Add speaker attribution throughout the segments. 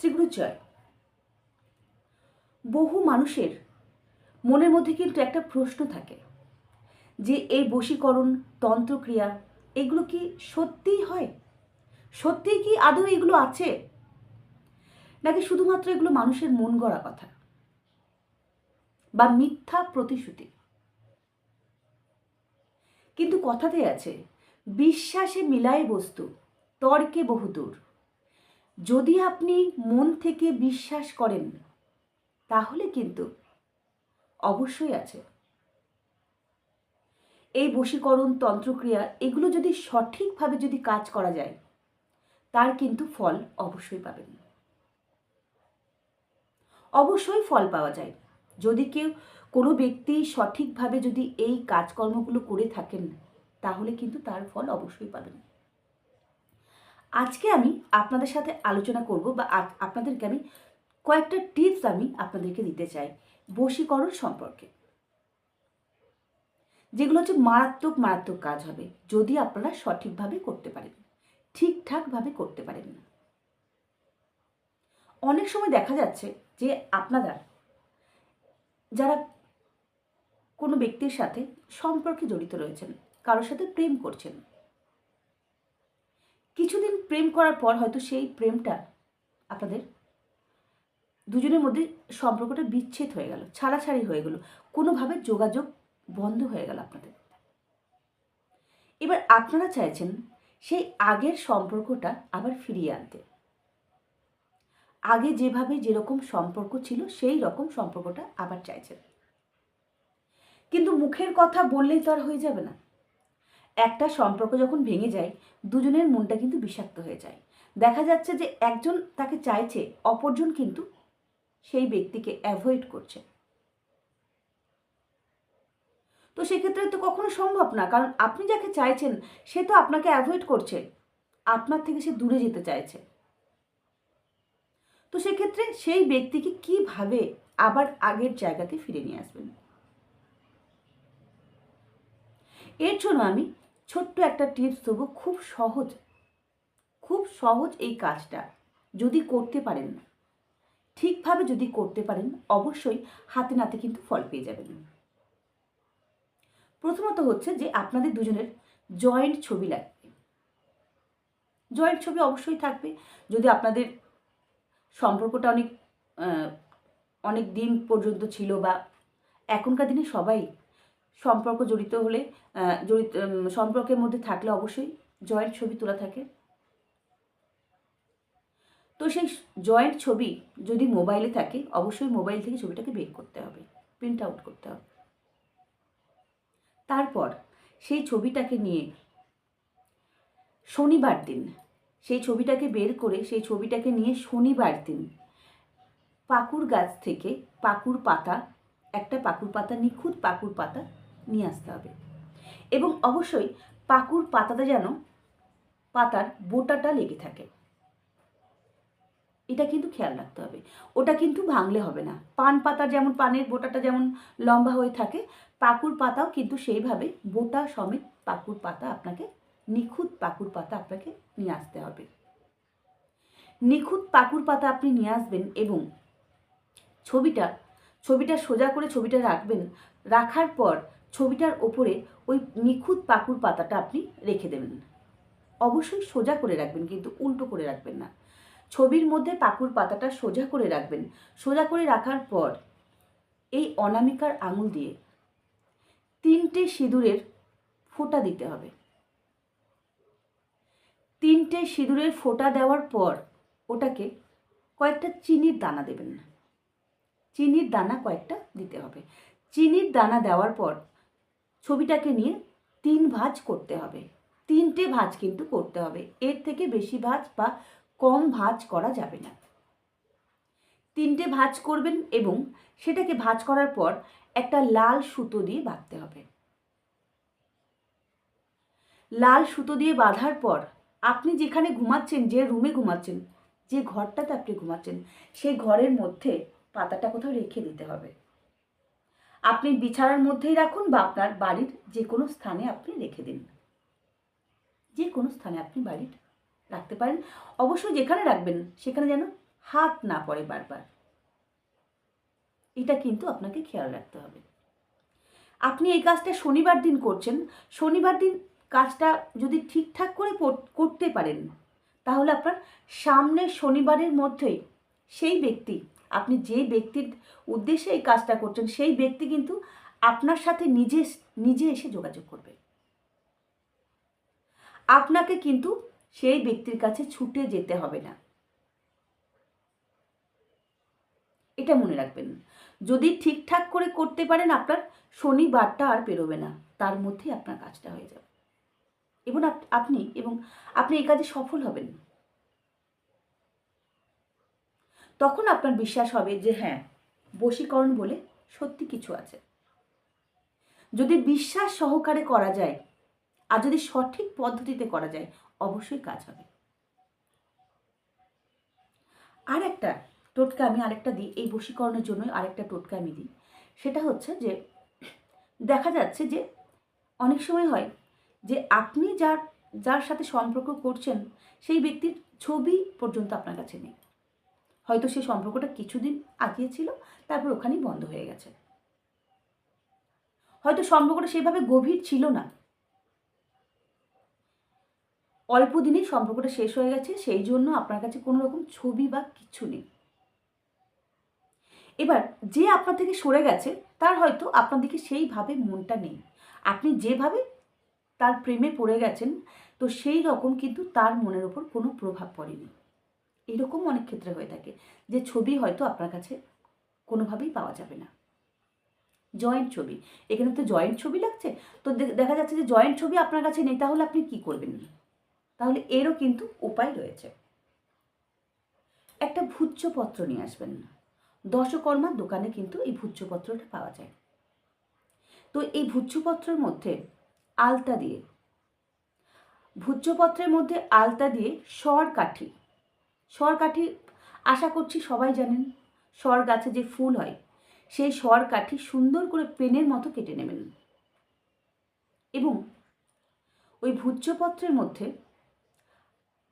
Speaker 1: শ্রীগুরু জয়। বহু মানুষের মনের মধ্যে কিন্তু একটা প্রশ্ন থাকে যে, এই বশীকরণ, তন্ত্রক্রিয়া, এগুলো কি সত্যিই হয়? সত্যিই কি আদৌ এগুলো আছে? নাকি শুধুমাত্র এগুলো মানুষের মন গড়া কথা? বা মিথ্যা প্রতিশ্রুতি? কিন্তু কথাতে আছে, বিশ্বাসে মিলায় বস্তু, তর্কে বহুদূর। যদি আপনি মন থেকে বিশ্বাস করেন, তাহলে কিন্তু অবশ্যই আছে। এই বশীকরণ তন্ত্রক্রিয়া, এগুলো যদি সঠিকভাবে যদি কাজ করা যায়, তার কিন্তু ফল অবশ্যই পাবেন। অবশ্যই ফল পাওয়া যায়। যদি কেউ, কোনো ব্যক্তি সঠিকভাবে যদি এই কাজকর্মগুলো করে থাকেন, তাহলে কিন্তু তার ফল অবশ্যই পাবেন। আজকে আমি আপনাদের সাথে আলোচনা করব বা আপনাদেরকে আমি কয়েকটা টিপস আমি আপনাদেরকে দিতে চাই বশীকরণ সম্পর্কে। যেগুলো হচ্ছে মারাত্মক মারাত্মক কাজ হবে, যদি আপনারা সঠিকভাবে করতে পারেন, ঠিকঠাকভাবে করতে পারেন। অনেক সময় দেখা যাচ্ছে যে আপনারা, যারা কোনো ব্যক্তির সাথে সম্পর্কে জড়িত রয়েছেন, কারোর সাথে প্রেম করছেন, কিছুদিন প্রেম করার পর হয়তো সেই প্রেমটা আপনাদের দুজনের মধ্যে সম্পর্কটা বিচ্ছেদ হয়ে গেল, ছাড়াছাড়ি হয়ে গেল, কোনোভাবে যোগাযোগ বন্ধ হয়ে গেল আপনাদের। এবার আপনারা চাইছেন সেই আগের সম্পর্কটা আবার ফিরিয়ে আনতে। আগে যেভাবে যেরকম সম্পর্ক ছিল, সেই রকম সম্পর্কটা আবার চাইছেন। কিন্তু মুখের কথা বললেই তো আর হয়ে যাবে না। একটা সম্পর্ক যখন ভেঙে যায়, দুজনের মনটা কিন্তু বিষাক্ত হয়ে যায়। দেখা যাচ্ছে যে একজন তাকে চাইছে, অপরজন কিন্তু সেই ব্যক্তিকে অ্যাভয়েড করছে। তো সেক্ষেত্রে তো কখনো সম্ভব না, কারণ আপনি যাকে চাইছেন, সে তো আপনাকে অ্যাভয়েড করছে। আপনার থেকে সে দূরে যেতে চাইছে। তো সেক্ষেত্রে সেই ব্যক্তিকে কীভাবে আবার আগের জায়গাতে ফিরে নিয়ে আসবেন? এর জন্য আমি ছোট্ট একটা টিপস দেবো, খুব সহজ খুব সহজ এই কাজটা যদি করতে পারেন ঠিকভাবে যদি করতে পারেন, অবশ্যই হাতে নাতে কিন্তু ফল পেয়ে যাবেন। প্রথমত হচ্ছে যে আপনাদের দুজনের জয়েন্ট ছবি লাগবে। জয়েন্ট ছবি অবশ্যই থাকবে। যদি আপনাদের সম্পর্কটা অনেক অনেক দিন পর্যন্ত ছিল বা এখনকার দিনে সবাই সম্পর্ক জড়িত হলে জড়িত সম্পর্কের মধ্যে থাকলে অবশ্যই জয়েন্ট ছবি তোলা থাকে। তো সেই জয়েন্ট ছবি যদি মোবাইলে থাকে, অবশ্যই মোবাইল থেকে ছবিটাকে বের করতে হবে, প্রিন্ট আউট করতে হবে। তারপর সেই ছবিটাকে নিয়ে শনিবার দিন, সেই ছবিটাকে বের করে সেই ছবিটাকে নিয়ে শনিবার দিন পাকুর গাছ থেকে পাকুর পাতা, একটা পাকুর পাতা, নিখুঁত পাকুর পাতা নিয়ে আসতে হবে। এবং অবশ্যই পাকুর পাতাতে যেন পাতার বোটাটা লেগে থাকে। এটা কিন্তু খেয়াল রাখতে হবে। ওটা কিন্তু ভাঙলে হবে না। পান পাতার যেমন পানের বোটাটা যেমন লম্বা হয়ে থাকে, পাকুর পাতাও কিন্তু সেইভাবে বোটা সমেত পাকুর পাতা আপনাকে, নিখুঁত পাকুর পাতা আপনাকে নিয়ে আসতে হবে। নিখুঁত পাকুর পাতা আপনি নিয়ে আসবেন এবং ছবিটা ছবিটা সোজা করে ছবিটা রাখবেন, রাখার পর ছবিটার ওপরে ওই নিখুঁত পাকুর পাতাটা আপনি রেখে দেবেন। অবশ্যই সোজা করে রাখবেন, কিন্তু উল্টো করে রাখবেন না। ছবির মধ্যে পাকুর পাতাটা সোজা করে রাখবেন। সোজা করে রাখার পর এই অনামিকার আঙুল দিয়ে তিনটে সিঁদুরের ফোঁটা দিতে হবে। তিনটে সিঁদুরের ফোঁটা দেওয়ার পর ওটাকে কয়েকটা চিনির দানা দেবেন। চিনির দানা কয়েকটা দিতে হবে। চিনির দানা দেওয়ার পর ছবিটাকে নিয়ে তিন ভাঁজ করতে হবে। তিনটে ভাঁজ কিন্তু করতে হবে। এর থেকে বেশি ভাঁজ বা কম ভাঁজ করা যাবে না। তিনটে ভাঁজ করবেন এবং সেটাকে ভাঁজ করার পর একটা লাল সুতো দিয়ে বাঁধতে হবে। লাল সুতো দিয়ে বাঁধার পর আপনি যেখানে ঘুমাচ্ছেন, যে রুমে ঘুমাচ্ছেন, যে ঘরটাতে আপনি ঘুমাচ্ছেন, সেই ঘরের মধ্যে পাতাটা কোথাও রেখে দিতে হবে। আপনি বিছানার মধ্যেই রাখুন বা আপনার বাড়ির যে কোনো স্থানে আপনি রেখে দিন। যে কোনো স্থানে আপনি বাড়ির রাখতে পারেন। অবশ্যই যেখানে রাখবেন, সেখানে যেন হাত না পড়ে বারবার। এটা কিন্তু আপনাকে খেয়াল রাখতে হবে। আপনি এই কাজটা শনিবার দিন করছেন। শনিবার দিন কাজটা যদি ঠিকঠাক করে করতে পারেন, তাহলে আপনার সামনের শনিবারের মধ্যেই সেই ব্যক্তি আপনি যে ব্যক্তির উদ্দেশ্যে এই কাজটা করছেন, সেই ব্যক্তি কিন্তু আপনার সাথে নিজে নিজে এসে যোগাযোগ করবে। আপনাকে কিন্তু সেই ব্যক্তির কাছে ছুটে যেতে হবে না। এটা মনে রাখবেন। যদি ঠিকঠাক করে করতে পারেন আপনার, শনিবারটা আর পেরোবে না। তার মধ্যেই আপনার কাজটা হয়ে যাবে। এবং আপনি এবং আপনি এই কাজে সফল হবেন। তখন আপনার বিশ্বাস হবে যে হ্যাঁ বশীকরণ বলে সত্যি কিছু আছে। যদি বিশ্বাস সহকারে করা যায় আর যদি সঠিক পদ্ধতিতে করা যায়, অবশ্যই কাজ হবে। আর একটা টোটকা আমি আরেকটা দিই, এই বশীকরণের জন্য আরেকটা টোটকা আমি দিই। সেটা হচ্ছে যে, দেখা যাচ্ছে যে অনেক সময় হয় যে আপনি যার যার সাথে সম্পর্ক করছেন, সেই ব্যক্তির ছবি পর্যন্ত আপনার কাছে নেই। হয়তো সেই সম্পর্কটা কিছুদিন আগিয়ে ছিল, তারপর ওখানেই বন্ধ হয়ে গেছে। হয়তো সম্পর্কটা সেভাবে গভীর ছিল না। অল্প দিনেই সম্পর্কটা শেষ হয়ে গেছে, সেই জন্য আপনার কাছে কোনো রকম ছবি বা কিছু নেই। এবার যে আপনার থেকে সরে গেছে, তার হয়তো আপনার দিকে সেইভাবে মনটা নেই। আপনি যেভাবে তার প্রেমে পড়ে গেছেন, তো সেই রকম কিন্তু তার মনের ওপর কোনো প্রভাব পড়েনি। এরকম অনেক ক্ষেত্রে হয়ে থাকে যে ছবি হয়তো আপনার কাছে কোনোভাবেই পাওয়া যাবে না। জয়েন্ট ছবি। এখানে তো জয়েন্ট ছবি লাগছে। তো দেখা যাচ্ছে যে জয়েন্ট ছবি আপনার কাছে নেই, তাহলে আপনি কি করবেন? তাহলে এরও কিন্তু উপায় রয়েছে। একটা ভূজ্যপত্র নিয়ে আসবেন না। দশকর্মার দোকানে কিন্তু এই ভূজ্যপত্রটা পাওয়া যায়। তো এই ভূজ্যপত্রের মধ্যে আলতা দিয়ে, ভূজ্যপত্রের মধ্যে আলতা দিয়ে স্বর কাঠি স্বর কাঠি আশা করছি সবাই জানেন স্বর গাছে যে ফুল হয়, সেই স্বর কাঠি সুন্দর করে পেনের মতো কেটে নেবেন। এবং ওই ভূজ্যপত্রের মধ্যে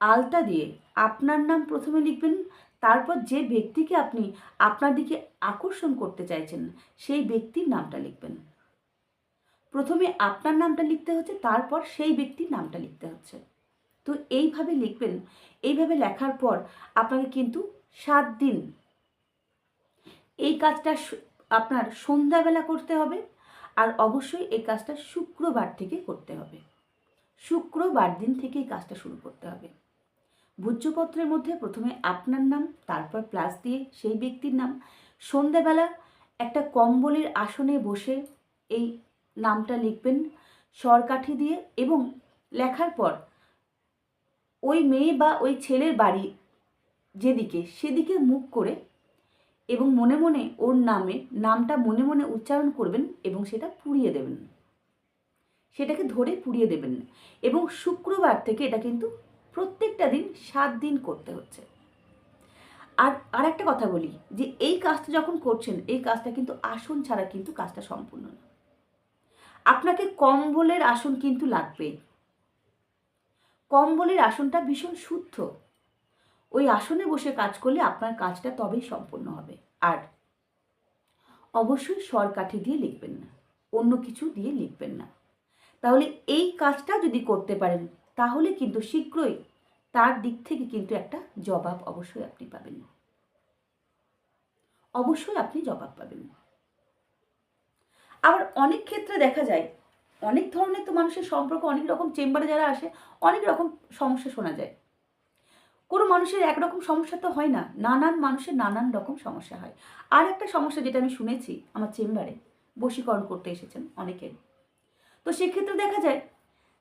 Speaker 1: আলতা দিয়ে আপনার নাম প্রথমে লিখবেন, তারপর যে ব্যক্তিকে আপনি আপনার দিকে আকর্ষণ করতে চাইছেন, সেই ব্যক্তির নামটা লিখবেন। প্রথমে আপনার নামটা লিখতে হচ্ছে, তারপর সেই ব্যক্তির নামটা লিখতে হচ্ছে। তো এইভাবে লিখবেন। এইভাবে লেখার পর আপনাকে কিন্তু সাত দিন এই কাজটা আপনার সন্ধ্যাবেলা করতে হবে আর অবশ্যই এই কাজটা শুক্রবার থেকে করতে হবে। শুক্রবার দিন থেকে এই কাজটা শুরু করতে হবে। ভূজ্যপত্রের মধ্যে প্রথমে আপনার নাম, তারপর প্লাস দিয়ে সেই ব্যক্তির নাম, সন্ধ্যাবেলা একটা কম্বলের আসনে বসে এই নামটা লিখবেন সরকাঠি দিয়ে এবং লেখার পর ওই মেয়ে বা ওই ছেলের বাড়ি যেদিকে, সেদিকে মুখ করে এবং মনে মনে ওর নামে, নামটা মনে মনে উচ্চারণ করবেন এবং সেটা পুড়িয়ে দেবেন। সেটাকে ধরে পুড়িয়ে দেবেন এবং শুক্রবার থেকে এটা কিন্তু প্রত্যেকটা দিন সাত দিন করতে হচ্ছে। আর আর একটা কথা বলি যে এই কাজটা যখন করছেন, এই কাজটা কিন্তু আসন ছাড়া কিন্তু কাজটা সম্পূর্ণ না। আপনাকে কম্বলের আসন কিন্তু লাগবেই কম্বলের আসনটা ভীষণ শুদ্ধ। ওই আসনে বসে কাজ করলে আপনার কাজটা তবেই সম্পূর্ণ হবে। আর অবশ্যই স্বর কাঠি দিয়ে লিখবেন না, অন্য কিছু দিয়ে লিখবেন না। তাহলে এই কাজটা যদি করতে পারেন, তাহলে কিন্তু শীঘ্রই তার দিক থেকে কিন্তু একটা জবাব অবশ্যই আপনি পাবেন। অবশ্যই আপনি জবাব পাবেন। আবার অনেক ক্ষেত্রে দেখা যায় অনেক ধরনের তো মানুষের সম্পর্ক, অনেক রকম চেম্বারে যারা আসে, অনেক রকম সমস্যা শোনা যায়। কোনো মানুষের একরকম সমস্যা তো হয় না, নানান মানুষের নানান রকম সমস্যা হয়। আর একটা সমস্যা যেটা আমি শুনেছি আমার চেম্বারে, বশীকরণ করতে এসেছেন অনেকের। তো সেক্ষেত্রে দেখা যায়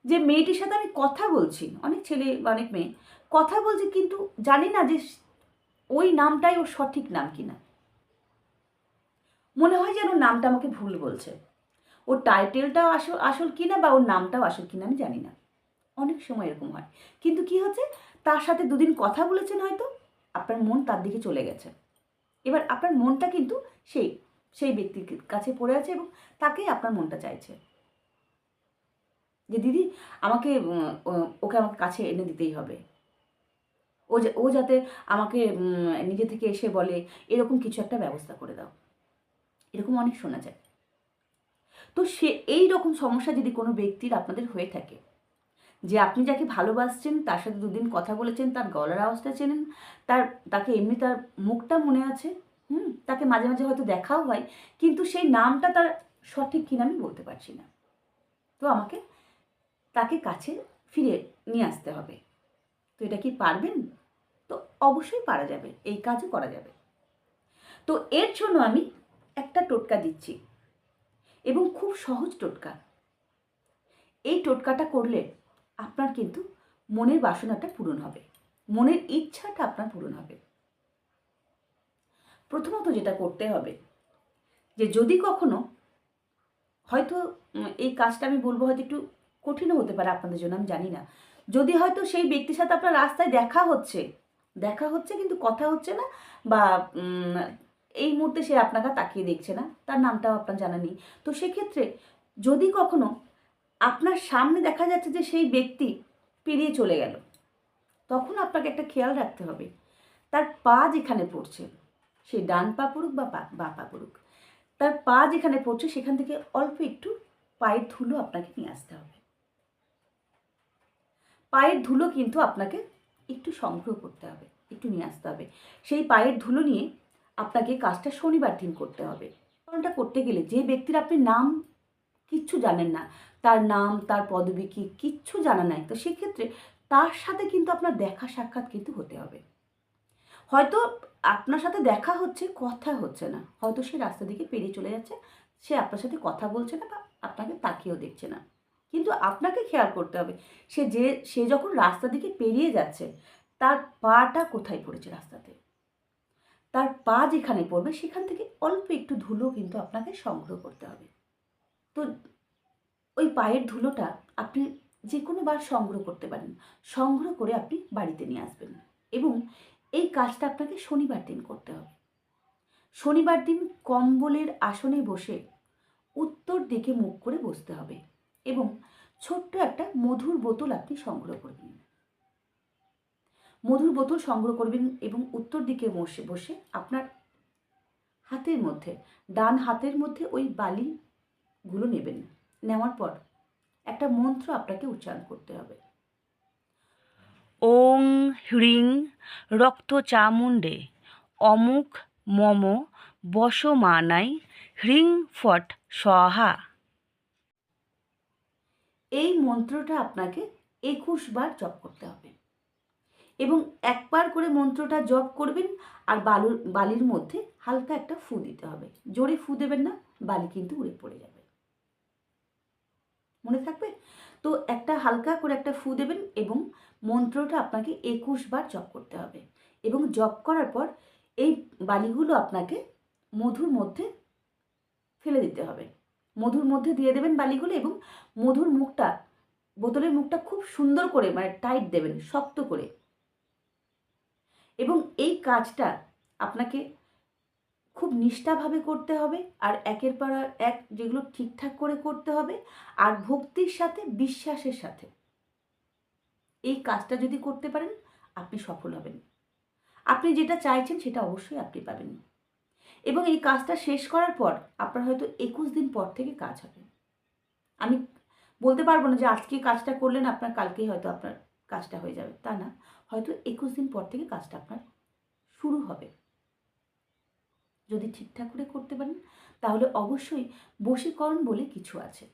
Speaker 1: যে মেয়েটির সাথে আমি কথা বলছি, অনেক ছেলে অনেক মেয়ে, কথা বলছি কিন্তু জানি না যে ওই নামটাই ওর সঠিক নাম কিনা। মনে হয় যেন নামটা আমাকে ভুল বলছে। ওর টাইটেলটাও আসল আসল কিনা বা ওর নামটাও আসল কিনা আমি জানি না। অনেক সময় এরকম হয়। কিন্তু কি হচ্ছে? তার সাথে দুদিন কথা বলেছেন হয়তো, আপনার মন তার দিকে চলে গেছে। এবার আপনার মনটা কিন্তু সেই সেই ব্যক্তির কাছে পড়ে আছে এবং তাকেই আপনার মনটা চাইছে। যে দিদি, আমাকে ওকে আমাকে কাছে এনে দিতেই হবে। ও ও যাতে আমাকে নিজে থেকে এসে বলে, এরকম কিছু একটা ব্যবস্থা করে দাও। এরকম অনেক শোনা যায়। তো সে এই রকম সমস্যা যদি কোনো ব্যক্তির আপনাদের হয়ে থাকে, যে আপনি যাকে ভালোবাসছেন, তার সাথে দুদিন কথা বলেছেন, তার গলার আওয়াজটা চেনেন, তার, তাকে এমনি তার মুখটা মনে আছে, হুম, তাকে মাঝে মাঝে হয়তো দেখাও হয়, কিন্তু সেই নামটা তার সঠিক কিনা আমি বলতে পারছি না। তো আমাকে তাকে কাছে ফিরে নিয়ে আসতে হবে। তো এটা কি পারবেন? তো অবশ্যই পারা যাবে, এই কাজও করা যাবে। তো এর জন্য আমি একটা টোটকা দিচ্ছি। এবং খুব সহজ টোটকা। এই টোটকাটা করলে আপনার কিন্তু মনের বাসনাটা পূরণ হবে। মনের ইচ্ছাটা আপনার পূরণ হবে। প্রথমত যেটা করতে হবে, যে যদি কখনো হয়তো এই কাজটা আমি বলব হয়তো একটু কঠিনও হতে পারে আপনাদের জন্য, আমি জানি না। যদি হয়তো সেই ব্যক্তির সাথে আপনার রাস্তায় দেখা হচ্ছে দেখা হচ্ছে কিন্তু কথা হচ্ছে না বা এই মুহূর্তে সে আপনাকে তাকিয়ে দেখছে না। তার নামটাও আপনার জানা নেই তো সেক্ষেত্রে যদি কখনো আপনার সামনে দেখা যাচ্ছে যে সেই ব্যক্তি পেরিয়ে চলে গেল, তখন আপনাকে একটা খেয়াল রাখতে হবে। তার পা যেখানে পড়ছে, সে ডান পা পড়ুক বা বা পা পড়ুক, তার পা যেখানে পড়ছে সেখান থেকে অল্প একটু পায়ের ধুলো আপনাকে নিয়ে আসতে হবে। পায়ের ধুলো কিন্তু আপনাকে একটু সংগ্রহ করতে হবে, একটু নিয়ে আসতে হবে। সেই পায়ের ধুলো নিয়ে আপনাকে কাজটা শনিবার দিন করতে হবে। কারণটা করতে গেলে যে ব্যক্তির আপনি নাম কিচ্ছু জানেন না, তার নাম, তার পদবী কি কিচ্ছু জানা নাই, তো সেক্ষেত্রে তার সাথে কিন্তু আপনার দেখা সাক্ষাৎ কিন্তু হতে হবে। হয়তো আপনার সাথে দেখা হচ্ছে, কথা হচ্ছে না। হয়তো সে রাস্তা দিকে পেরিয়ে চলে যাচ্ছে, সে আপনার সাথে কথা বলছে না বা আপনাকে তাকিয়েও দেখছে না। কিন্তু আপনাকে খেয়াল করতে হবে, সে যে, সে যখন রাস্তা দিকে পেরিয়ে যাচ্ছে, তার পাটা কোথায় পড়েছে রাস্তাতে? তার পা যেখানে পড়বে, সেখান থেকে অল্প একটু ধুলো কিন্তু আপনাকে সংগ্রহ করতে হবে। তো ওই পায়ের ধুলোটা আপনি যে কোনো বার সংগ্রহ করতে পারেন। সংগ্রহ করে আপনি বাড়িতে নিয়ে আসবেন এবং এই কাজটা আপনাকে শনিবার দিন করতে হবে। শনিবার দিন কম্বলের আসনে বসে উত্তর দিকে মুখ করে বসতে হবে এবং ছোট্ট একটা মধুর বোতল আপনি সংগ্রহ করবেন মধুর বোতল সংগ্রহ করবেন এবং উত্তর দিকে বসে বসে আপনার হাতের মধ্যে ডান হাতের মধ্যে ওই বালিগুলো নেবেন। নেওয়ার পর একটা মন্ত্র আপনাকে উচ্চারণ করতে হবে।
Speaker 2: ওং হ্রিং রক্ত চামুণ্ডে অমুক মম বসমানাই হ্রিং ফট সহা
Speaker 1: এই মন্ত্রটা আপনাকে একুশ বার জপ করতে হবে। এবং একবার করে মন্ত্রটা জপ করবেন আর বালুর, বালির মধ্যে হালকা একটা ফু দিতে হবে। জোরে ফু দেবেন না, বালি কিন্তু উড়ে পড়ে যাবে। মনে থাকবে? তো একটা হালকা করে একটা ফু দেবেন এবং মন্ত্রটা আপনাকে একুশ বার জপ করতে হবে। এবং জপ করার পর এই বালিগুলো আপনাকে মধুর মধ্যে ফেলে দিতে হবে। মধুর মধ্যে দিয়ে দেবেন বালিগুলো এবং মধুর মুখটা, বোতলের মুখটা খুব সুন্দর করে মানে টাইট দেবেন, শক্ত করে। এবং এই কাজটা আপনাকে খুব নিষ্ঠাভাবে করতে হবে আর একের পর এক যেগুলো ঠিকঠাক করে করতে হবে আর ভক্তির সাথে বিশ্বাসের সাথে। এই কাজটা যদি করতে পারেন, আপনি সফল হবেন। আপনি যেটা চাইছেন সেটা অবশ্যই আপনি পাবেন। এবং এই কাজটা শেষ করার পর আপনার হয়তো একুশ দিন পর থেকে কাজ হবে। আমি বলতে পারব না যে আজকে কাজটা করলেন, আপনার কালকেই হয়তো আপনার কাজটা হয়ে যাবে। তা না, হয়তো একুশ দিন পর থেকে কাজটা আপনার শুরু হবে। যদি ঠিকঠাক করে করতে পারেন, তাহলে অবশ্যই বশীকরণ বলে কিছু আছে।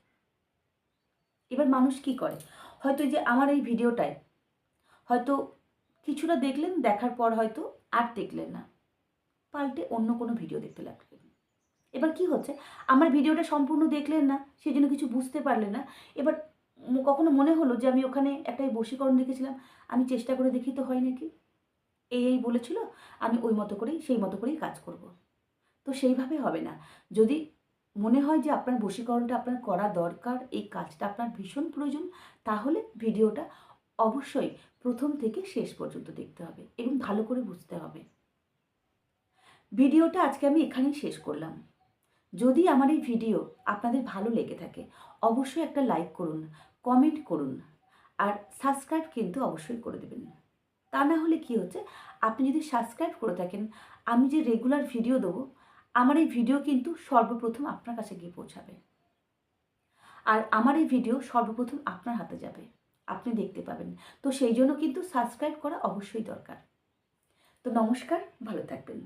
Speaker 1: এবার মানুষ কি করে? হয়তো যে আমার এই ভিডিওটায় হয়তো কিছুটা দেখলেন, দেখার পর হয়তো আর দেখলেন না। পাল্টে অন্য কোনো ভিডিও দেখতে লাগলেন। এবার কি হচ্ছে? আমার ভিডিওটা সম্পূর্ণ দেখলেন না সেই জন্য কিছু বুঝতে পারলেন না। এবার কখনো মনে হলো যে আমি ওখানে একটা এই বশীকরণ দেখেছিলাম? আমি চেষ্টা করে দেখি তো হয় নাকি? এই এই বলেছিল, আমি ওই মতো করেই, সেই মতো করেই কাজ করব। তো সেইভাবে হবে না। যদি মনে হয় যে আপনার বশীকরণটা আপনার করা দরকার, এই কাজটা আপনার ভীষণ প্রয়োজন, তাহলে ভিডিওটা অবশ্যই প্রথম থেকে শেষ পর্যন্ত দেখতে হবে এবং ভালো করে বুঝতে হবে। ভিডিওটা আজকে আমি এখানেই শেষ করলাম। যদি আমার এই ভিডিও আপনাদের ভালো লেগে থাকে, অবশ্যই একটা লাইক করুন কমেন্ট করুন, আর সাবস্ক্রাইব কিন্তু অবশ্যই করে দেবেন। তা না হলে কি হচ্ছে, আপনি যদি সাবস্ক্রাইব করে থাকেন, আমি যে রেগুলার ভিডিও দেবো, আমার এই ভিডিও কিন্তু সর্বপ্রথম আপনার কাছে গিয়ে পৌঁছাবে। আর আমার এই ভিডিও সর্বপ্রথম আপনার হাতে যাবে, আপনি দেখতে পাবেন। তো সেই জন্য কিন্তু সাবস্ক্রাইব করা অবশ্যই দরকার। তো নমস্কার, ভালো থাকবেন।